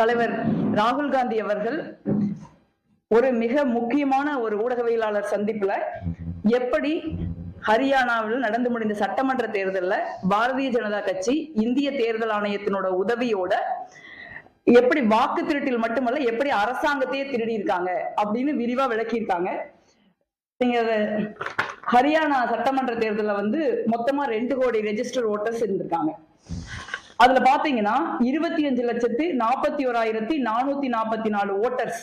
தலைவர் ராகுல் காந்தி அவர்கள் ஒரு மிக முக்கியமான ஒரு ஊடகவியலாளர் சந்திப்புல எப்படி ஹரியானாவில் நடந்து முடிந்த சட்டமன்ற தேர்தல்ல பாரதிய ஜனதா கட்சி இந்திய தேர்தல் ஆணையத்தினோட உதவியோட எப்படி வாக்கு திருட்டில் மட்டுமல்ல எப்படி அரசாங்கத்தையே திருடி இருக்காங்க அப்படின்னு விரிவா விளக்கியிருக்காங்க. நீங்க ஹரியானா சட்டமன்ற தேர்தலில் வந்து மொத்தமா ரெண்டு கோடி ரெஜிஸ்டர் ஓட்டர்ஸ் இருந்திருக்காங்க. அதுல பாத்தீங்கன்னா இருபத்தி அஞ்சு லட்சத்து நாற்பத்தி ஓராயிரத்தி நானூத்தி நாற்பத்தி நாலு ஓட்டர்ஸ்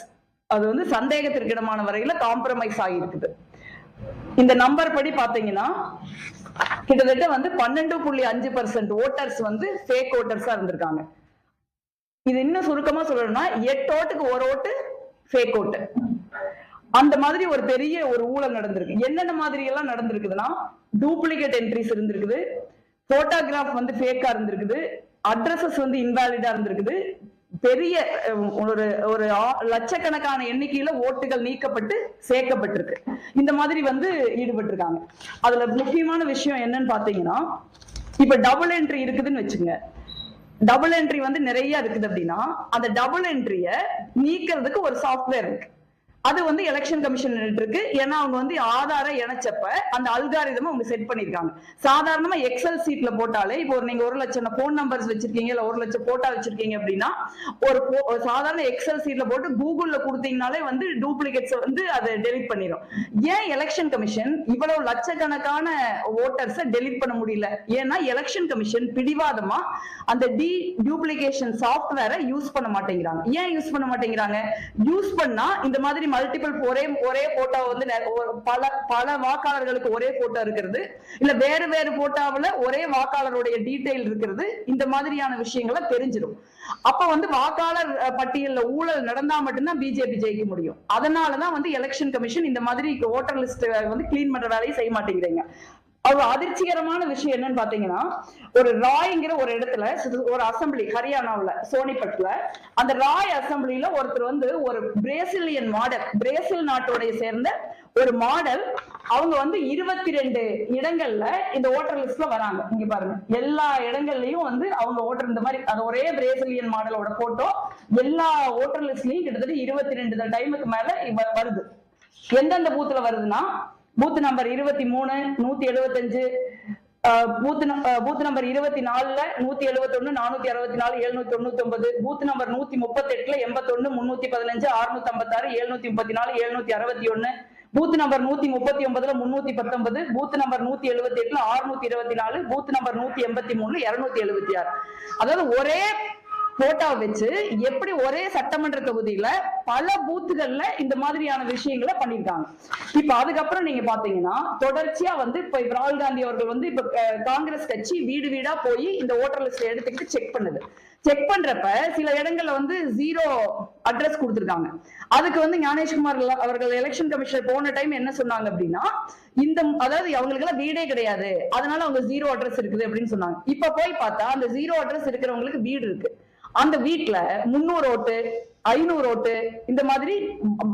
அது வந்து சந்தேகத்திற்கிடமான வரையில காம்ப்ரமைஸ் ஆகியிருக்குது. இந்த நம்பர் படி பாத்தீங்கன்னா கிட்டத்தட்ட வந்து பன்னெண்டு புள்ளி அஞ்சு பர்சன்ட் ஓட்டர்ஸ் வந்து ஃபேக் ஓட்டர்ஸா இருந்திருக்காங்க. இது இன்னும் சுருக்கமா சொல்லணும்னா எட்டு ஓட்டுக்கு ஒரு ஓட்டு ஃபேக் ஓட்டு அந்த மாதிரி ஒரு பெரிய ஒரு ஊழல் நடந்திருக்கு. என்னென்ன மாதிரி எல்லாம் நடந்திருக்குதுன்னா டூப்ளிகேட் என்ட்ரிஸ் இருந்திருக்குது. போட்டோகிராஃப் வந்து ஃபேக்கா இருந்திருக்குது. அட்ரஸஸ் வந்து இன்வாலிடா இருந்திருக்குது. பெரிய ஒரு ஒரு லட்சக்கணக்கான எண்ணிக்கையில ஓட்டுகள் நீக்கப்பட்டு சேர்க்கப்பட்டிருக்கு. இந்த மாதிரி வந்து ஈடுபட்டிருக்காங்க. அதுல முக்கியமான விஷயம் என்னன்னு பாத்தீங்கன்னா இப்ப டபுள் என்ட்ரி இருக்குதுன்னு வச்சுங்க டபுள் என்ட்ரி வந்து நிறைய இருக்குது அப்படின்னா அந்த டபுள் என்ட்ரிய நீக்கிறதுக்கு ஒரு சாஃப்ட்வேர் இருக்கு. அது வந்து எலெக்ஷன் கமிஷன் இருக்கு ஏன்னா அவங்க வந்து ஆதார இணைச்சப்ப அந்த அல்காரிதம் அவங்க செட் பண்ணிருக்காங்க சாதாரணமா எக்ஸல் சீட்ல போட்டாலே இப்போ நீங்க ஒரு லட்சம் போன் நம்பர்ஸ் வச்சிருக்கீங்க இல்ல ஒரு லட்சம் போட்டா வச்சிருக்கீங்க அப்படின்னா ஒரு ஒரு சாதாரண எக்ஸல் சீட்ல போட்டு கூகுள்ல கொடுத்தீங்கனாலே வந்து டூப்ளிகேட்ஸ் வந்து அதை டெலிட் பண்ணிடும் ஏன் எலெக்ஷன் கமிஷன் இவ்வளவு லட்சக்கணக்கான ஓட்டர்ஸை டெலிட் பண்ண முடியல? ஏன்னா எலெக்ஷன் கமிஷன் பிடிவாதமா அந்த டி டூப்ளிகேஷன் சாஃப்ட்வேரை யூஸ் பண்ண மாட்டேங்கிறாங்க. ஏன் யூஸ் பண்ண மாட்டேங்கிறாங்க? யூஸ் பண்ணா இந்த மாதிரி மல்டிபிள் ஒரே ஒரே போட்டோ வந்து பல பல வாக்காளர்களுக்கு ஒரே போட்டோ இருக்கிறது. இல்ல வேறு வேறு போட்டோவில் ஒரே வாக்காளருடைய டீடைல் இருக்கிறது. இந்த மாதிரியான விஷயங்களை தெரிஞ்சிடும். அப்ப வந்து வாக்காளர் பட்டியல்ல ஊழல் நடந்தா மட்டும்தான் பிஜேபி ஜெயிக்க முடியும். அதனாலதான் வந்து எலெக்ஷன் கமிஷன் இந்த மாதிரி ஓட்டர் லிஸ்ட் வந்து கிளீன் பண்ற வேலையை செய்ய மாட்டேங்கிறீங்க. ஒரு அதிர்ச்சிகரமான விஷயம் என்னன்னு பாத்தீங்கன்னா ஒரு ராய்ங்கிற ஒரு இடத்துல ஒரு அசம்பிளி ஹரியானாவில் சோனிபட்ல அந்த ராய் அசம்பிளில ஒருத்தர் வந்து ஒரு பிரேசிலியன் மாடல் பிரேசில் நாட்டோடைய சேர்ந்த ஒரு மாடல் அவங்க வந்து இருபத்தி ரெண்டு இடங்கள்ல இந்த ஓட்டர் லிஸ்ட்ல வராங்க. இங்க பாருங்க. எல்லா இடங்கள்லயும் வந்து அவங்க ஓட்டர் இந்த மாதிரி அது ஒரே பிரேசிலியன் மாடலோட போட்டோ எல்லா ஓட்டர் லிஸ்ட்லயும் கிட்டத்தட்ட இருபத்தி ரெண்டு டைமுக்கு மேல வருது. எந்தெந்த பூத்துல வருதுன்னா பூத் நம்பர் இருபத்தி மூணு நூத்தி எழுபத்தஞ்சு பூத் பூத் நம்பர் இருபத்தி நாலுல நூத்தி எழுபத்தொன்னு நானூத்தி அறுபத்தி நாலு எழுநூத்தி தொண்ணூத்தி ஒன்பது பூத் நம்பர் நூத்தி முப்பத்தி எட்டுல எண்பத்தொன்னு முன்னூத்தி பதினஞ்சு அறுநூத்தி ஐம்பத்தாறு எழுநூத்தி முப்பத்தி நாலு எழுநூத்தி அறுபத்தி ஒன்னு பூத் நம்பர் நூத்தி முப்பத்தி ஒன்பதுல முன்னூத்தி பத்தொன்பது பூத் நம்பர் நூத்தி எழுபத்தி எட்டுல அறுநூத்தி இருபத்தி நாலு பூத் நம்பர் நூத்தி எண்பத்தி மூணு இருநூத்தி எழுபத்தி ஆறு. அதாவது ஒரே போட்டோ வச்சு எப்படி ஒரே சட்டமன்ற தொகுதியில பல பூத்துகள்ல இந்த மாதிரியான விஷயங்களை பண்ணிருக்காங்க இப்ப அதுக்கப்புறம் நீங்க பாத்தீங்கன்னா தொடர்ச்சியா வந்து இப்ப ராகுல் காந்தி அவர்கள் வந்து இப்ப காங்கிரஸ் கட்சி வீடு வீடா போய் இந்த ஓட்டர் லிஸ்ட் எடுத்துக்கிட்டு செக் பண்ணுது. செக் பண்றப்ப சில இடங்கள்ல வந்து ஜீரோ அட்ரஸ் கொடுத்துருக்காங்க. அதுக்கு வந்து ஞானேஷ்குமார் அவர்கள் எலெக்ஷன் கமிஷனர் போன டைம் என்ன சொன்னாங்க அப்படின்னா இந்த அதாவது அவங்களுக்கு எல்லாம் வீடே கிடையாது. அதனால அவங்க ஜீரோ அட்ரஸ் இருக்குது அப்படின்னு சொன்னாங்க. இப்ப போய் பார்த்தா அந்த ஜீரோ அட்ரஸ் இருக்கிறவங்களுக்கு வீடு இருக்கு. அந்த வீட்டுல முன்னூறு ஓட்டு ஐநூறு ஓட்டு இந்த மாதிரி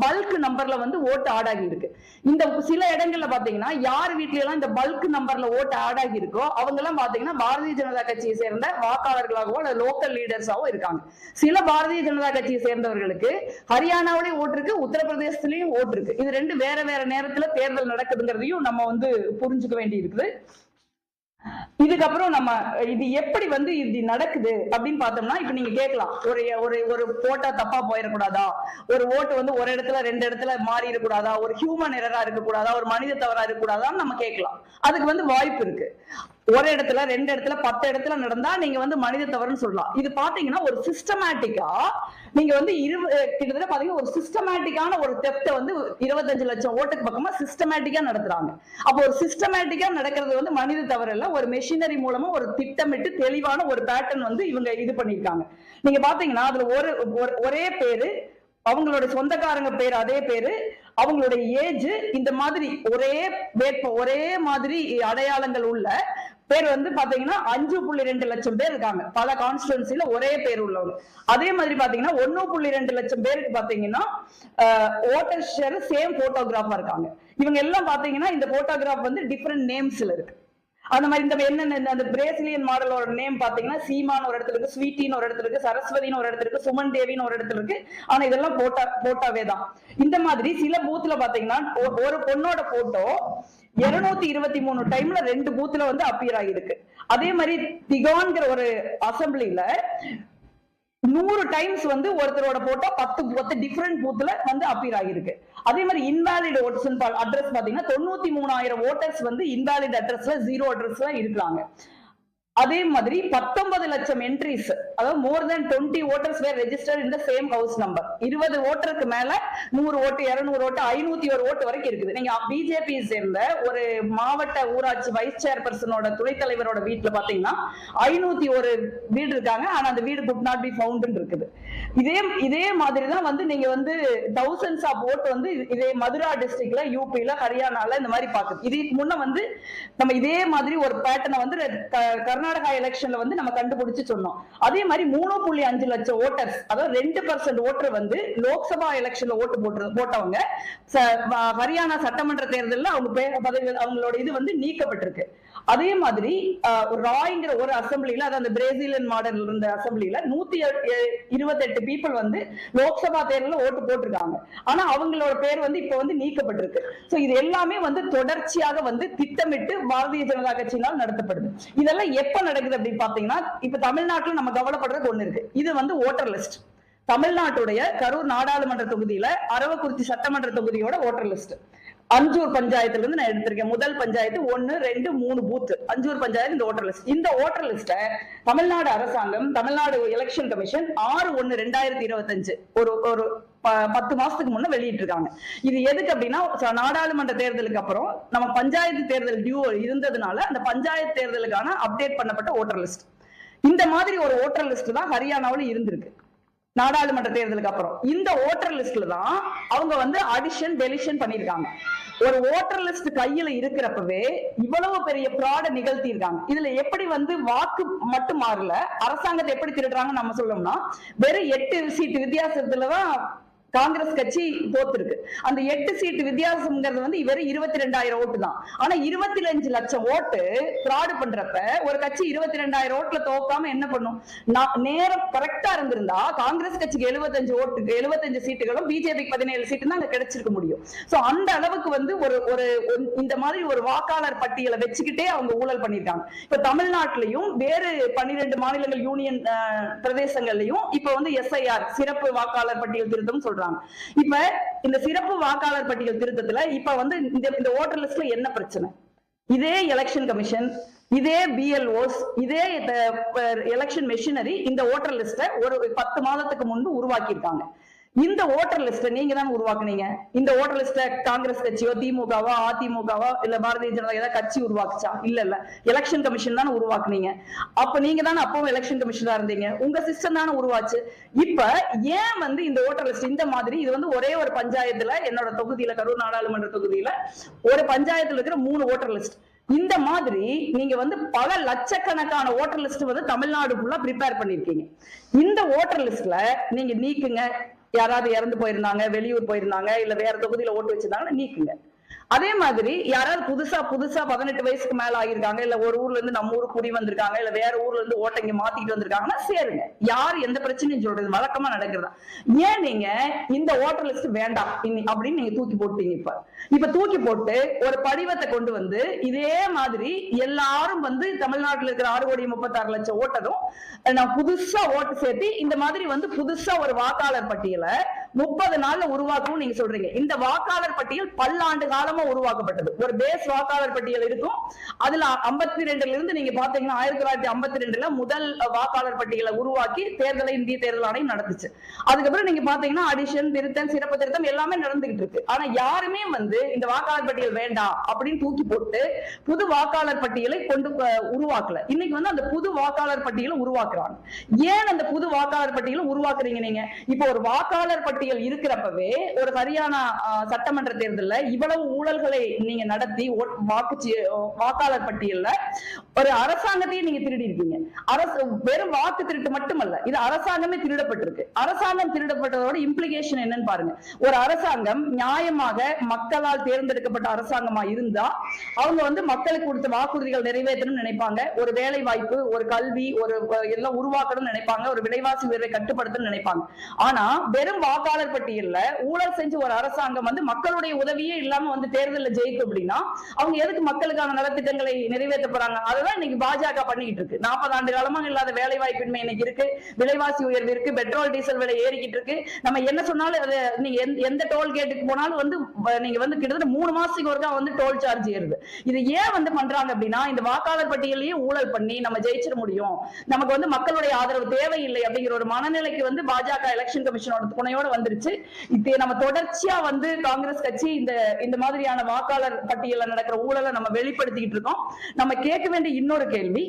பல்க் நம்பர்ல வந்து ஓட்டு ஆட் ஆகி இருக்கு இந்த சில இடங்கள்ல பாத்தீங்கன்னா யார் வீட்ல எல்லாம் இந்த பல்க் நம்பர்ல ஓட்டு ஆட் ஆகி இருக்கோ அவங்க எல்லாம் பாத்தீங்கன்னா பாரதிய ஜனதா கட்சியை சேர்ந்த வாக்காளர்களாகவோ அல்லது லோக்கல் லீடர்ஸாவோ இருக்காங்க. சில பாரதிய ஜனதா கட்சியை சேர்ந்தவர்களுக்கு ஹரியானாவிலேயும் ஓட்டு இருக்கு உத்தரப்பிரதேசத்திலயும் ஓட்டு இருக்கு. இது ரெண்டு வேற வேற நேரத்துல தேர்தல் நடக்குதுங்கிறதையும் நம்ம வந்து புரிஞ்சுக்க வேண்டி இருக்குது இதுக்கப்புறம் நம்ம இது எப்படி வந்து இது நடக்குது அப்படின்னு பார்த்தோம்னா இப்ப நீங்க கேட்கலாம். ஒரு ஒரு ஒரு போட்டா தப்பா போயிடக்கூடாதா? ஒரு ஓட்டு வந்து ஒரு இடத்துல ரெண்டு இடத்துல மாறி இருக்கக்கூடாதா? ஒரு ஹியூமன் எரரா இருக்கக்கூடாதா? ஒரு மனித தவறா இருக்கக்கூடாதான்னு நம்ம கேட்கலாம். அதுக்கு வந்து வாய்ப்பு இருக்கு. ஒரு இடத்துல ரெண்டு இடத்துல பத்து இடத்துல நடந்தா நீங்க வந்து மனித தவறுன்னு சொல்லலாம். இது பாத்தீங்கன்னா ஒரு சிஸ்டமேட்டிக்கா நீங்க வந்து இரு கிட்டத்தட்ட பாத்தீங்கன்னா ஒரு சிஸ்டமேட்டிக்கான ஒரு தெப்ட வந்து இருபத்தஞ்சு லட்சம் ஓட்டுக்கு பக்கமா சிஸ்டமேட்டிக்கா நடத்துறாங்க. அப்போ ஒரு சிஸ்டமேட்டிக்கா நடக்கிறது வந்து மனித தவறு இல்ல ஒரு மெஷினரி மூலமா ஒரு திட்டமிட்டு தெளிவான ஒரு பேட்டர்ன் வந்து இவங்க இது பண்ணிருக்காங்க நீங்க பாத்தீங்கன்னா அதுல ஒரு ஒரு- ஒரே பேரு அவங்களோட சொந்தக்காரங்க பேர் அதே பேரு அவங்களுடைய ஏஜ் இந்த மாதிரி ஒரே வேட்ப ஒரே மாதிரி அடையாளங்கள் உள்ள பேர் வந்து பாத்தீங்கன்னா அஞ்சு புள்ளி ரெண்டு லட்சம் பேர் இருக்காங்க. பல கான்ஸ்டுவன்சில ஒரே பேர் உள்ளவங்க. அதே மாதிரி பாத்தீங்கன்னா ஒன்னு புள்ளி ரெண்டு லட்சம் பேருக்கு பாத்தீங்கன்னா ஓட்டர் ஷேர் சேம் போட்டோகிராஃபா இருக்காங்க. இவங்க எல்லாம் பாத்தீங்கன்னா இந்த போட்டோகிராஃப் வந்து டிஃப்ரெண்ட் நேம்ஸ்ல இருக்கு. அந்த மாதிரி இந்த என்னென்ன இந்த- அந்த பிரேசிலியன் மாடலோட நேம் பாத்தீங்கன்னா சீமான் ஒரு இடத்துல இருக்கு ஸ்வீட்டின்னு ஒரு இடத்துல இருக்கு சரஸ்வதினு ஒரு இடத்துல இருக்கு சுமன் தேவின்னு ஒரு இடத்துல இருக்கு. ஆனா இதெல்லாம் போட்டா போட்டாவே தான். இந்த மாதிரி சில பூத்துல பாத்தீங்கன்னா ஒரு பொண்ணோட போட்டோ இருநூத்தி இருபத்தி மூணு டைம்ல ரெண்டு பூத்துல வந்து அப்பியர் ஆகிருக்கு அதே மாதிரி திகான்கிற ஒரு அசம்பிளில நூறு டைம்ஸ் வந்து ஒருத்தரோட போட்டோ பத்து பத்து டிஃபரெண்ட் பூத்துல வந்து அப்பீர் ஆகிருக்கு அதே மாதிரி இன்வாலிட் ஓட்ஸ் அட்ரஸ் பாத்தீங்கன்னா தொண்ணூத்தி மூணாயிரம் ஓட்டர்ஸ் வந்து இன்வாலிட் அட்ரஸ்ல ஜீரோ அட்ரஸ்ல இருக்கிறாங்க. அதே மாதிரி பத்தொன்பது லட்சம் என்ட்ரிஸ் அதாவது more then twenty voters were register இந்த சேம் ஹவுஸ் நம்பர் இருபது ஓட்டருக்கு மேல நூறு ஓட்டு இருநூறு ஓட்டு ஐநூத்தி ஒரு ஓட்டு வரைக்கும் இருக்குது. நீங்க பிஜேபி சேர்ந்த ஒரு மாவட்ட ஊராட்சி வைஸ் சேர்பர்சனோட துணைத் தலைவரோட வீட்டுல பாத்தீங்கன்னா ஐநூத்தி ஒரு வீடு இருக்காங்க. ஆனா அந்த வீடு குட் நாட் பி ஃபவுண்ட் இருக்குது. இதே இதே மாதிரி தான் வந்து நீங்க வந்து தௌசண்ட்ஸ் ஆஃப் ஓட்டு வந்து இதே மதுரா டிஸ்ட்ரிக்ட்ல யூபில ஹரியானால இந்த மாதிரி பாக்குது. இதுக்கு முன்ன வந்து நம்ம இதே மாதிரி ஒரு பேட்டர்னை வந்து க- கர்நாடகா எலெக்ஷன்ல வந்து நம்ம கண்டுபிடிச்சு சொன்னோம். அதே மாதிரி மூணு புள்ளி அஞ்சு லட்சம் ஓட்டர்ஸ் அதாவது ரெண்டு பர்சன்ட் ஓட்டர் வந்து லோக்சபா எலெக்ஷன்ல ஓட்டு போட்டு போட்டவங்க. ஹரியானா சட்டமன்ற தேர்தலில் அவங்க பதவி அவங்களோட இது வந்து நீக்கப்பட்டிருக்கு. அதே மாதிரி ஒரு ராய்ங்கிற ஒரு அசம்பிளில அதாவது அந்த பிரேசிலியன் மாடல் இருந்த அசம்பிளில நூத்தி இருபத்தெட்டு பீப்புள் வந்து லோக்சபா தேர்தலில் ஓட்டு போட்டிருக்காங்க. ஆனா அவங்களோட பேர் வந்து இப்ப வந்து நீக்கப்பட்டிருக்கு. சோ இது எல்லாமே வந்து தொடர்ச்சியாக வந்து திட்டமிட்டு பாரதிய ஜனதா கட்சியினால் நடத்தப்படுது. இதெல்லாம் எப்ப நடக்குது அப்படின்னு பாத்தீங்கன்னா இப்ப தமிழ்நாட்டுல நம்ம கவலைப்படுறது ஒண்ணு இருக்கு. இது வந்து ஓட்டர் லிஸ்ட். தமிழ்நாட்டுடைய கரூர் நாடாளுமன்ற தொகுதியில அரவக்குறிச்சி சட்டமன்ற தொகுதியோட ஓட்டர் லிஸ்ட். அஞ்சூர் பஞ்சாயத்துல இருந்து நான் எடுத்திருக்கேன். முதல் பஞ்சாயத்து ஒன்னு ரெண்டு மூணு பூத் அஞ்சூர் பஞ்சாயத்து இந்த ஓட்டர் லிஸ்ட் இந்த ஓட்டர் லிஸ்ட தமிழ்நாடு அரசாங்கம் தமிழ்நாடு எலெக்ஷன் கமிஷன் ஆறு ஒன்னு ரெண்டாயிரத்தி இருபத்தஞ்சு ஒரு ஒரு ப- பத்து மாசத்துக்கு முன்ன வெளியிட்டிருக்காங்க. இது எதுக்கு அப்படின்னா ச- நாடாளுமன்ற தேர்தலுக்கு அப்புறம் நம்ம பஞ்சாயத்து தேர்தல் டியூ இருந்ததுனால அந்த பஞ்சாயத்து தேர்தலுக்கான அப்டேட் பண்ணப்பட்ட ஓட்டர் லிஸ்ட் இந்த மாதிரி ஒரு ஓட்டர் லிஸ்ட் தான் ஹரியானாவில் இருந்திருக்கு. நாடாளுமன்ற தேர்தலுக்கு அப்புறம். இந்த ஓட்டர் லிஸ்ட்ல தான் அவங்க வந்து அடிஷன் டெலிஷன் பண்ணிருக்காங்க ஒரு ஓட்டர் லிஸ்ட் கையில இருக்கிறப்பவே இவ்வளவு பெரிய ஃப்ராட நிகழ்த்தி இருக்காங்க இதுல எப்படி வந்து வாக்கு மட்டும் மாறல அரசாங்கத்தை எப்படி திருடுறாங்கன்னு நம்ம சொல்லணும்னா வெறும் எட்டு சீட்டு வித்தியாசத்துலதான் காங்கிரஸ் கட்சி தோத்துருக்கு. அந்த எட்டு சீட்டு வித்தியாசம்ங்கிறது வந்து இவர் இருபத்தி ரெண்டாயிரம் ஓட்டு தான். ஆனா இருபத்தி அஞ்சு லட்சம் ஓட்டு ஃப்ராடு பண்றப்ப ஒரு கட்சி இருபத்தி ரெண்டாயிரம் ஓட்டுல தோக்காம என்ன பண்ணும்? நான் நேரம் கரெக்டா இருந்திருந்தா காங்கிரஸ் கட்சிக்கு 75 ஓட்டு 75 சீட்டுகளும் பிஜேபிக்கு பதினேழு சீட்டு தான் அங்க கிடைச்சிருக்க முடியும். சோ அந்த அளவுக்கு வந்து ஒரு ஒரு இந்த மாதிரி ஒரு வாக்காளர் பட்டியலை வச்சுக்கிட்டே அவங்க ஊழல் பண்ணிருக்காங்க. இப்ப தமிழ்நாட்டிலையும் வேறு பன்னிரெண்டு மாநிலங்கள் யூனியன் பிரதேசங்கள்லயும் இப்ப வந்து எஸ்ஐஆர் சிறப்பு வாக்காளர் பட்டியல் திருத்தம் சொல்றாங்க. இப்ப இந்த சிறப்பு வாக்காளர் பட்டியல் திருத்தத்துல இப்ப வந்து இந்த இந்த ஓட்டர் லிஸ்ட்ல என்ன பிரச்சனை? இதே எலெக்ஷன் கமிஷன் இதே பிஎல்ஓஸ் இதே எலெக்ஷன் மெஷினரி இந்த ஓட்டர் லிஸ்ட ஒரு பத்து மாதத்துக்கு முன்பு உருவாக்கியிருக்காங்க. இந்த ஓட்டர் லிஸ்ட நீங்க தான் உருவாக்குனீங்க? இந்த ஓட்டர் லிஸ்ட காங்கிரஸ் கட்சியோ திமுகவோ அதிமுகவோ இல்ல பாரதிய ஜனதா ஏதாவது கட்சி உருவாக்குச்சா? இல்ல இல்ல. எலெக்ஷன் கமிஷன் தானே உருவாக்குனீங்க. அப்ப நீங்க தானே அப்பவும் எலெக்ஷன் கமிஷனா இருந்தீங்க. உங்க சிஸ்டம் தானே உருவாச்சு. இப்ப ஏன் வந்து இந்த ஓட்டர் லிஸ்ட் இந்த மாதிரி இது வந்து ஒரே ஒரு பஞ்சாயத்துல என்னோட தொகுதியில கரூர் நாடாளுமன்ற தொகுதியில ஒரு பஞ்சாயத்துல இருக்கிற மூணு ஓட்டர் லிஸ்ட் இந்த மாதிரி நீங்க வந்து பல லட்சக்கணக்கான ஓட்டர் லிஸ்ட் வந்து தமிழ்நாடு ஃபுல்லா ப்ரிப்பேர் பண்ணிருக்கீங்க. இந்த ஓட்டர் லிஸ்ட்ல நீங்க நீக்குங்க. யாராவது இறந்து போயிருந்தாங்க வெளியூர் போயிருந்தாங்க இல்ல வேற தொகுதியில ஓட்டு வச்சிருந்தாங்கன்னா நீக்குங்க. அதே மாதிரி யாராவது புதுசா புதுசா பதினெட்டு வயசுக்கு மேல ஆகியிருக்காங்க இல்ல ஒரு ஊர்ல இருந்து நம்ம ஊருக்கு குடி வந்திருக்காங்க இல்ல வேற ஊர்ல இருந்து ஓட்டைங்க மாத்திட்டு வந்திருக்காங்கன்னா சேருங்க. யார் எந்த பிரச்சனையும் சொல்றது வழக்கமா நடக்கிறதா. ஏன் நீங்க இந்த ஓட்டர் லிஸ்ட் வேண்டாம் அப்படின்னு நீங்க தூக்கி போட்டீங்க இப்ப. இப்ப தூக்கி போட்டு ஒரு படிவத்தை கொண்டு வந்து இதே மாதிரி எல்லாரும் வந்து தமிழ்நாட்டுல இருக்கிற ஆறு கோடி முப்பத்தாறு லட்சம் ஓட்டரும் நான் புதுசா ஓட்டு சேர்த்து இந்த மாதிரி வந்து புதுசா ஒரு வாக்காளர் பட்டியலை முப்பது நாள்ல உருவாக்கும் நீங்க சொல்றீங்க. இந்த வாக்காளர் பட்டியல் பல்லாண்டு காலமா உருவாக்கப்பட்டது. ஒரு பேஸ் வாக்காளர் பட்டியல் இருக்கும். அதுல ஐம்பத்தி ரெண்டுல இருந்து நீங்க பாத்தீங்கன்னா ஆயிரத்தி தொள்ளாயிரத்தி ஐம்பத்தி ரெண்டுல முதல் வாக்காளர் பட்டியலை உருவாக்கி தேர்தலை இந்திய தேர்தல் ஆணையம் நடந்துச்சு அதுக்கப்புறம் நீங்க பாத்தீங்கன்னா அடிஷன் திருத்தம் சிறப்பு திருத்தம் எல்லாமே நடந்துகிட்டு இருக்கு. ஆனா யாருமே வந்து இந்த வாக்காளர் பட்டியல் வேண்டாம் அப்படின்னு தூக்கி போட்டு புது வாக்காளர் பட்டியலை கொண்டு உருவாக்கல. இன்னைக்கு வந்து அந்த புது வாக்காளர் பட்டியலை உருவாக்குறாங்க. ஏன் அந்த புது வாக்காளர் பட்டியலை உருவாக்குறீங்க நீங்க? இப்போ ஒரு வாக்காளர் பட்டியல் இருக்கிறப்பவே ஒரு ஹரியானா சட்டமன்ற தேர்தலில் இவ்வளவு ஊழல் ஊழல்களை நீங்க நடத்தி வாக்கு வாக்காளர் பட்டியல்ல ஒரு அரசாங்கத்தையே நீங்க திருடி இருக்கீங்க. அரசு வெறும் வாக்கு திருட்டு மட்டுமல்ல இது அரசாங்கமே திருடப்பட்டிருக்கு. அரசாங்கம் திருடப்பட்டதோட இம்ப்ளிகேஷன் என்னன்னு பாருங்க. ஒரு அரசாங்கம் நியாயமாக மக்களால் தேர்ந்தெடுக்கப்பட்ட அரசாங்கமா இருந்தா அவங்க வந்து மக்களுக்கு கொடுத்த வாக்குறுதிகள் நிறைவேற்றணும்னு நினைப்பாங்க. ஒரு வேலை வாய்ப்பு ஒரு கல்வி ஒரு எல்லாம் உருவாக்கணும்னு நினைப்பாங்க. ஒரு விலைவாசி உயர்வை கட்டுப்படுத்தணும்னு நினைப்பாங்க. ஆனா வெறும் வாக்காளர் பட்டியல்ல ஊழல் செஞ்சு ஒரு அரசாங்கம் வந்து மக்களுடைய உதவியே இல்லாம வந்து தேர்தலில் ஜெயிக்கும் அப்படின்னா அவங்க எதுக்கு மக்களுக்கான நலத்திட்டங்களை நிறைவேற்ற போறாங்க? அதுதான் இன்னைக்கு பாஜக பண்ணிக்கிட்டு இருக்கு. நாற்பது ஆண்டு காலமா இல்லாத வேலை வாய்ப்பின்மை இன்னைக்கு இருக்கு. விலைவாசி உயர்வு இருக்கு. பெட்ரோல் டீசல் விலை ஏறிக்கிட்டு இருக்கு. நம்ம என்ன சொன்னாலும் அது நீங்க எந்த- டோல் கேட்டுக்கு போனாலும் வந்து நீங்க வந்து கிட்டத்தட்ட மூணு மாசத்துக்கு ஒருக்கா வந்து டோல் சார்ஜ் ஏறுது. இது ஏன் வந்து பண்றாங்க அப்படின்னா இந்த வாக்காளர் பட்டியலையும் ஊழல் பண்ணி நம்ம ஜெயிச்சிட முடியும். நமக்கு வந்து மக்களுடைய ஆதரவு தேவையில்லை அப்படிங்கிற ஒரு மனநிலைக்கு வந்து பாஜக எலெக்ஷன் கமிஷனோட துணையோட வந்துருச்சு. இது நம்ம தொடர்ச்சியா வந்து காங்கிரஸ் கட்சி இந்த இந்த மாதிரியான வாக்காளர் பட்டியல நடக்கிற ஊழலை நம்ம வெளிப்படுத்திக்கிட்டு இருக்கோம். நம்ம கேட்க வேண்டிய இன்னொரு கேள்வி.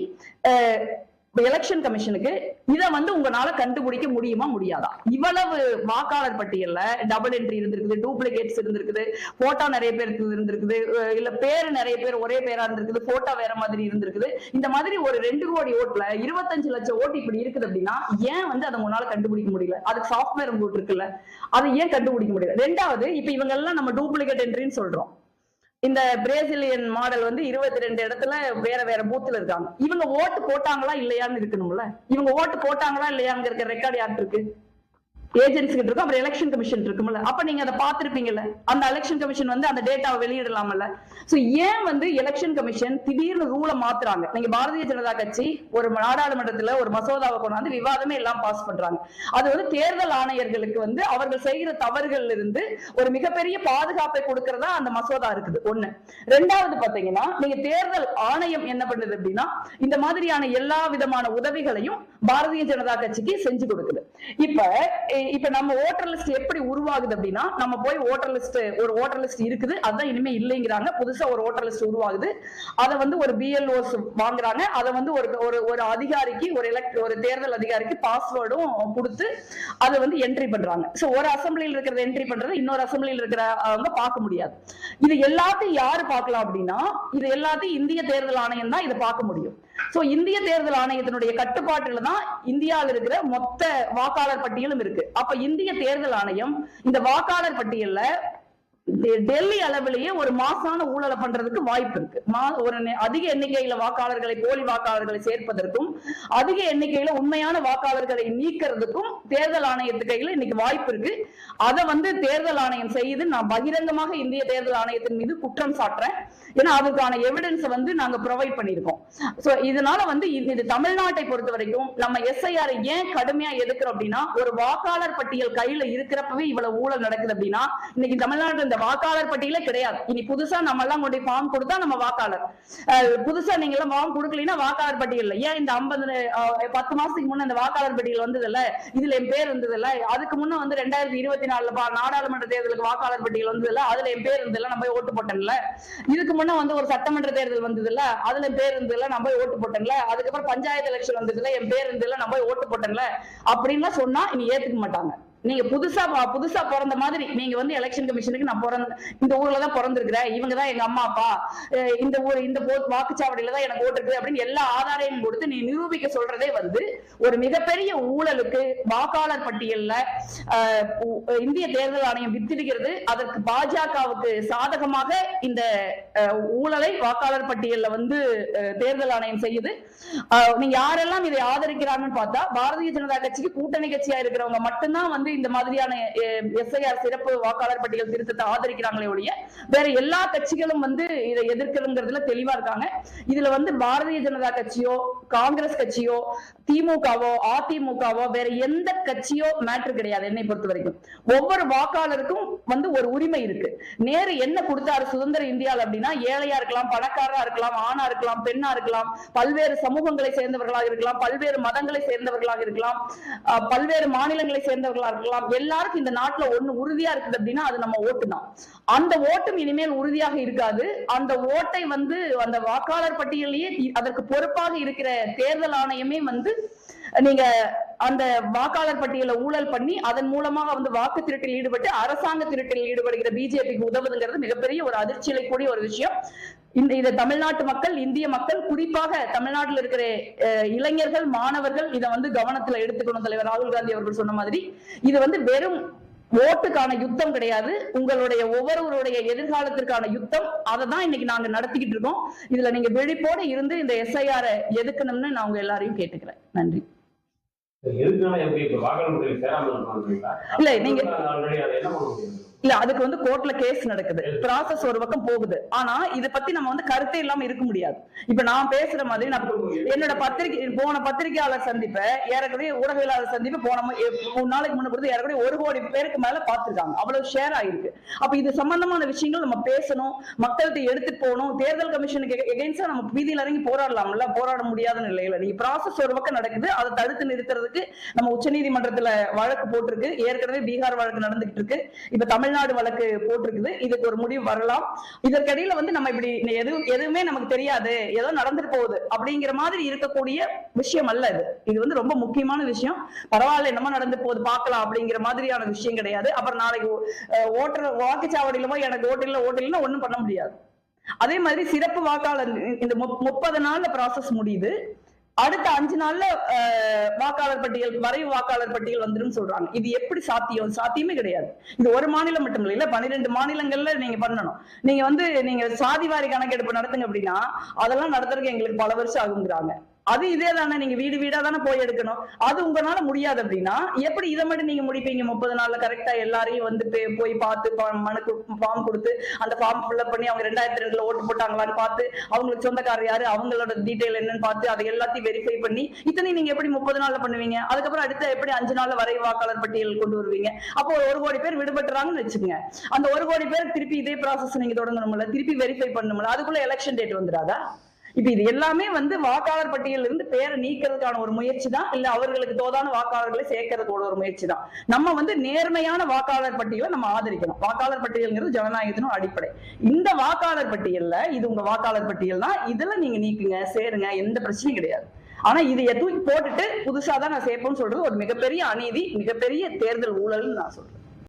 எலெக்ஷன் கமிஷனுக்கு இதை வந்து உங்களால கண்டுபிடிக்க முடியுமா முடியாதா? இவ்வளவு வாக்காளர் பட்டியல்ல டபுள் என்ட்ரி இருந்திருக்குது டூப்ளிகேட்ஸ் இருந்திருக்குது போட்டோ நிறைய பேருக்கு இருந்திருக்குது இல்ல பேரு நிறைய பேர் ஒரே பேரா இருந்திருக்குது போட்டோ வேற மாதிரி இருந்திருக்குது. இந்த மாதிரி ஒரு ரெண்டு கோடி ஓட்டுல இருபத்தஞ்சு லட்சம் ஓட்டு இப்படி இருக்குது அப்படின்னா ஏன் வந்து அதை உங்களால கண்டுபிடிக்க முடியல? அதுக்கு சாஃப்ட்வேர் உங்களுக்கு இருக்குல்ல. அதை ஏன் கண்டுபிடிக்க முடியல? ரெண்டாவது இப்ப இவங்க எல்லாம் நம்ம டூப்ளிகேட் என்ட்ரின்னு சொல்றோம். இந்த பிரேசிலியன் மாடல் வந்து இருபத்தி ரெண்டு இடத்துல வேற வேற பூத்துல இருக்காங்க. இவங்க ஓட்டு போட்டாங்களா இல்லையான்னு இருக்கணும்ல. இவங்க ஓட்டு போட்டாங்களா இல்லையாங்க இருக்க ரெக்கார்டு யார்ட்டு இருக்கு? ஏஜென்சி இருக்கும் அப்புறம் எலெக்ஷன் கமிஷன் இருக்கும்ல. அப்ப நீங்க அதை பார்த்திருப்பீங்கல்ல? அந்த எலெக்ஷன் கமிஷன் வந்து அந்த டேட்டாவை வெளியிடலாம்ல சோ ஏன் வந்து எலெக்ஷன் கமிஷன் திடீர்னு ரூலை மாத்துறாங்க? நீங்க பாரதிய ஜனதா கட்சி ஒரு நாடாளுமன்றத்துல ஒரு மசோதாவை கொண்டாந்து விவாதமே எல்லாம் பாஸ் பண்றாங்க. அது வந்து தேர்தல் ஆணையர்களுக்கு வந்து அவர்கள் செய்கிற தவறுகள்ல இருந்து ஒரு மிகப்பெரிய பாதுகாப்பை கொடுக்கறதா அந்த மசோதா இருக்குது. ஒண்ணு. ரெண்டாவது பாத்தீங்கன்னா நீங்க தேர்தல் ஆணையம் என்ன பண்ணுது அப்படின்னா இந்த மாதிரியான எல்லா விதமான உதவிகளையும் பாரதிய ஜனதா கட்சிக்கு செஞ்சு கொடுக்குது. இப்ப இப்ப நம்ம ஓட்டர் லிஸ்ட் எப்படி உருவாகுது அப்படின்னா நம்ம போய் ஓட்டர் லிஸ்ட் ஒரு ஓட்டர் லிஸ்ட் இருக்குது அதான் இனிமே இல்லைங்கிறாங்க. புதுசா ஒரு ஓட்டர் லிஸ்ட் உருவாகுது. அதை வந்து ஒரு பிஎல்ஓஸ் வாங்குறாங்க. அதை வந்து ஒரு ஒரு ஒரு அதிகாரிக்கு ஒரு எலக்ட் ஒரு தேர்தல் அதிகாரிக்கு பாஸ்வேர்டும் கொடுத்து அதை வந்து என்ட்ரி பண்றாங்க. சோ ஒரு அசம்பிளியில் இருக்கிறத என்ட்ரி பண்றது இன்னொரு அசம்பிளியில் இருக்கிற அவங்க பார்க்க முடியாது. இது எல்லாத்தையும் யாரு பார்க்கலாம் அப்படின்னா இது எல்லாத்தையும் இந்திய தேர்தல் ஆணையம் தான் இதை பார்க்க முடியும். சோ இந்திய தேர்தல் ஆணையத்தினுடைய கட்டுப்பாட்டுல தான் இந்தியாவில் இருக்கிற மொத்த வாக்காளர் பட்டியலும் இருக்கு. அப்ப இந்திய தேர்தல் ஆணையம் இந்த வாக்காளர் பட்டியல்ல டெல்லி அளவிலேயே ஒரு மாசான ஊழலை பண்றதுக்கு வாய்ப்பு இருக்கு. மா- ஒரு அதிக எண்ணிக்கையில வாக்காளர்களை போலி வாக்காளர்களை சேர்ப்பதற்கும் அதிக எண்ணிக்கையில உண்மையான வாக்காளர்களை நீக்கிறதுக்கும் தேர்தல் ஆணையத்து கையில இன்னைக்கு வாய்ப்பு இருக்கு. அதை வந்து தேர்தல் ஆணையம் செய்து நான் பகிரங்கமாக இந்திய தேர்தல் ஆணையத்தின் மீது குற்றம் சாட்டுறேன். ஏன்னா அதுக்கான எவிடன்ஸ் வந்து நாங்க ப்ரொவைட் பண்ணியிருக்கோம். சோ இதனால வந்து இது தமிழ்நாட்டை பொறுத்த வரைக்கும் நம்ம எஸ்ஐஆர் ஏன் கடுமையா எதுக்குறோம் அப்படின்னா ஒரு வாக்காளர் பட்டியல் கையில இருக்கிறப்பவே இவ்வளவு ஊழல் நடக்குது அப்படின்னா இன்னைக்கு தமிழ்நாட்டில் இந்த வாக்காளர் பட்டியலே கிடையாது. இனி புதுசா நம்ம எல்லாம் கொண்டு ஃபார்ம் கொடுத்தா நம்ம வாக்காளர். புதுசா நீங்க எல்லாம் ஃபார்ம் கொடுக்கலன்னா வாக்காளர் பட்டியல் ஏன் இந்த ஐம்பது பத்து மாசத்துக்கு முன்ன இந்த வாக்காளர் பட்டியல் வந்ததில்ல? இதுல என் பேர் இருந்ததுல்ல. அதுக்கு முன்ன வந்து ரெண்டாயிரத்தி இருபத்தி நாலுல பா- நாடாளுமன்ற தேர்தலுக்கு வாக்காளர் பட்டியல் வந்ததுல அதுல என் பேர் இருந்ததுல நம்ம போய் ஓட்டு போட்டேன்ல. இதுக்கு முன்ன வந்து ஒரு சட்டமன்ற தேர்தல் வந்ததுல அதுல என் பேர் இருந்ததுல நான் போய் ஓட்டு போட்டேன்ல அதுக்கப்புறம் பஞ்சாயத்து எலெக்ஷன் வந்ததுல என் பேர் இருந்ததுல நான் போய் ஓட்டு போட்டேன்ல அப்படின்லாம் சொன்னா இனி ஏத்துக்க மாட்டாங்க. நீங்க புதுசா புதுசா பிறந்த மாதிரி நீங்க வந்து எலெக்ஷன் கமிஷனுக்கு நான் பிறந்த இந்த ஊர்ல தான் பிறந்திருக்கிறேன் இவங்க தான் எங்க அம்மா அப்பா இந்த ஊர் இந்த போ- வாக்குச்சாவடியில தான் எனக்கு ஓட்டு இருக்குது அப்படின்னு எல்லா ஆதாரையும் கொடுத்து நீ நிரூபிக்க சொல்றதே வந்து ஒரு மிகப்பெரிய ஊழலுக்கு வாக்காளர் பட்டியல்ல இந்திய தேர்தல் ஆணையம் வித்திடுகிறது. அதற்கு பாஜகவுக்கு சாதகமாக இந்த ஊழலை வாக்காளர் பட்டியல்ல வந்து தேர்தல் ஆணையம் செய்யுது. நீங்க யாரெல்லாம் இதை ஆதரிக்கிறாங்கன்னு பார்த்தா பாரதிய ஜனதா கட்சிக்கு கூட்டணி கட்சியா இருக்கிறவங்க மட்டும்தான் வந்து இந்த மாதிரியான எஸ்ஐஆர் சிறப்பு வாக்காளர் பட்டியல் திருத்தத்தை ஆதரிக்கிறாங்களே ஒழிய வேற எல்லா கட்சிகளும் வந்து இதை எதிர்க்கணுங்கிறதுல தெளிவா இருக்காங்க. இதுல வந்து பாரதிய ஜனதா கட்சியோ காங்கிரஸ் கட்சியோ திமுகவோ அதிமுகவோ வேற எந்த கட்சியோ மேட்ரு கிடையாது என்னை பொறுத்த வரைக்கும். ஒவ்வொரு வாக்காளருக்கும் வந்து ஒரு உரிமை இருக்கு. நேரு என்ன கொடுத்தாரு சுதந்திர இந்தியாவில் அப்படின்னா ஏழையா இருக்கலாம் பணக்காரா இருக்கலாம் ஆணா இருக்கலாம் பெண்ணா இருக்கலாம் பல்வேறு சமூகங்களை சேர்ந்தவர்களாக இருக்கலாம் பல்வேறு மதங்களை சேர்ந்தவர்களாக இருக்கலாம் பல்வேறு மாநிலங்களை சேர்ந்தவர்களாக இருக்கலாம். எல்லாருக்கும் இந்த நாட்டுல ஒண்ணு உறுதியா இருக்குது அப்படின்னா அது நம்ம ஓட்டு தான். அந்த ஓட்டும் இனிமேல் உறுதியாக இருக்காது. அந்த ஓட்டை வந்து அந்த வாக்காளர் பட்டியலையே அதற்கு பொறுப்பாக இருக்கிற தேர்தல் ஆணையமே வந்து நீங்க அந்த வாக்காளர் பட்டியலை ஊழல் பண்ணி அதன் மூலமாக வந்து வாக்கு திருட்டில் ஈடுபட்டு அரசாங்க திருட்டில் ஈடுபடுகிற பிஜேபிக்கு உதவுதுங்கிறது மிகப்பெரிய ஒரு அதிர்ச்சியில கூடிய ஒரு விஷயம். இந்த இதை தமிழ்நாட்டு மக்கள் இந்திய மக்கள் குறிப்பாக தமிழ்நாட்டில் இருக்கிற இளைஞர்கள் மாணவர்கள் இதை வந்து கவனத்துல எடுத்துக்கணும் தலைவர் ராகுல் காந்தி அவர்கள் சொன்ன மாதிரி. இது வந்து வெறும் ஓட்டுக்கான யுத்தம் கிடையாது. உங்களுடைய ஒவ்வொருவருடைய எதிர்காலத்திற்கான யுத்தம். அதை தான் இன்னைக்கு நாங்க நடத்திக்கிட்டு இருக்கோம். இதுல நீங்க விழிப்போட இருந்து இந்த எஸ்ஐஆர் எதுக்கணும்னு நான் உங்க எல்லாரையும் கேட்டுக்கிறேன். நன்றி? இல்ல, நீங்க- இல்ல அதுக்கு வந்து கோர்ட்ல கேஸ் நடக்குது. ப்ராசஸ் ஒரு பக்கம் போகுது. ஆனா இத பத்தி நம்ம வந்து கருத்தே இல்லாம இருக்க முடியாது. இப்ப நான் பேசுற மாதிரி நான் என்னோட பத்திரிகை போன பத்திரிகையாளர் சந்திப்பை ஏறக்குறைய ஊடகவியலாளர் சந்திப்பு போன மூணு நாளைக்கு முன்ன கொடுத்து ஏறக்குறைய ஒரு கோடி பேருக்கு மேல பாத்துருக்காங்க அவ்வளவு ஷேர் ஆயிருக்கு. அப்ப இது சம்பந்தமான விஷயங்கள் நம்ம பேசணும் மக்கள்கிட்ட எடுத்து போகணும். தேர்தல் கமிஷனுக்கு எகென்ஸ்டா நம்ம வீதியில் இறங்கி போராடலாம்ல? போராட முடியாத நிலையில. நீ ப்ராசஸ் ஒரு பக்கம் நடக்குது அதை தடுத்து நிறுத்துறதுக்கு நம்ம உச்சநீதிமன்றத்துல வழக்கு போட்டிருக்கு. ஏற்கனவே பீகார் வழக்கு நடந்துகிட்டு இருக்கு. இப்ப தமிழ்நாடு வழக்கு போட்டிருக்குது. இதுக்கு ஒரு முடிவு வரலாம். இதற்கிடையில வந்து நம்ம இப்படி எதுவும் எதுவுமே நமக்கு தெரியாது. ஏதோ நடந்துட்டு போகுது. அப்படிங்கிற மாதிரி இருக்கக்கூடிய விஷயம் அல்ல இது. இது வந்து ரொம்ப முக்கியமான விஷயம். பரவாயில்ல என்னமோ நடந்து போகுது பார்க்கலாம் அப்படிங்கிற மாதிரியான விஷயம் கிடையாது. அப்புறம் நாளைக்கு ஓட்டுற வாக்குச்சாவடியில போய் எனக்கு ஓட்டு இல்ல ஓட்டு இல்லைன்னா ஒண்ணும் பண்ண முடியாது. அதே மாதிரி சிறப்பு வாக்காளர் இந்த முப்பது நாள்ல ப்ராசஸ் முடியுது. அடுத்த அஞ்சு நாள்ல அஹ், வாக்காளர் பட்டியல் வரைவு வாக்காளர் பட்டியல் வந்துடும் சொல்றாங்க. இது எப்படி சாத்தியம்? சாத்தியமே கிடையாது. இது ஒரு மாநிலம் மட்டும் இல்ல பன்னிரெண்டு மாநிலங்கள்ல நீங்க பண்ணணும். நீங்க வந்து நீங்க சாதிவாரி கணக்கெடுப்பு நடத்துங்க அப்படின்னா அதெல்லாம் நடத்துறதுக்கு எங்களுக்கு பல வருஷம் ஆகுங்கிறாங்க. அது இதே தானே நீங்க வீடு வீடா தானே போய் எடுக்கணும். அது உங்களால முடியாது அப்படின்னா எப்படி இதை மட்டும் நீங்க முடிப்பீங்க? முப்பது நாள்ல கரெக்டா எல்லாரையும் வந்து போய் பார்த்து மனுக்கு ஃபார்ம் கொடுத்து அந்த ஃபார்ம் ஃபில்அப் பண்ணி அவங்க ரெண்டாயிரத்தி ரெண்டுல ஓட்டு போட்டாங்களான்னு பார்த்து அவங்களுக்கு சொந்தக்காரர் யாரு அவங்களோட டீட்டெயில் என்னன்னு பார்த்து அதை எல்லாத்தையும் வெரிஃபை பண்ணி இத்தனை நீங்க எப்படி முப்பது நாள்ல பண்ணுவீங்க? அதுக்கப்புறம் அடுத்த எப்படி அஞ்சு நாள்ல வரை வாக்காளர் பட்டியல் கொண்டு வருவீங்க? அப்போ ஒரு கோடி பேர் விடுபட்டுறாங்கன்னு வச்சுக்கோங்க. அந்த ஒரு கோடி பேர் திருப்பி இதே ப்ராசஸ் நீங்க தொடங்கணும்ல திருப்பி வெரிஃபை பண்ணணும்ல அதுக்குள்ள எலெக்ஷன் டேட் வந்துடாதா? இப்ப இது எல்லாமே வந்து வாக்காளர் பட்டியலில் இருந்து பேரை நீக்கிறதுக்கான ஒரு முயற்சி தான் இல்ல அவர்களுக்கு தோதான வாக்காளர்களை சேர்க்கறதுக்கு ஒரு முயற்சி தான் நம்ம வந்து நேர்மையான வாக்காளர் பட்டியலை நம்ம ஆதரிக்கணும். வாக்காளர் பட்டியல்ங்கிறது ஜனநாயகத்தின் அடிப்படை. இந்த வாக்காளர் பட்டியல்ல இது உங்க வாக்காளர் பட்டியல் தான். இதுல நீங்க நீக்குங்க சேருங்க எந்த பிரச்சனையும் கிடையாது. ஆனா இதை எதுவும் போட்டுட்டு புதுசா தான் நான் சேர்ப்போம்னு சொல்றது ஒரு மிகப்பெரிய அநீதி மிகப்பெரிய தேர்தல் ஊழல்னு நான் சொல்றேன்.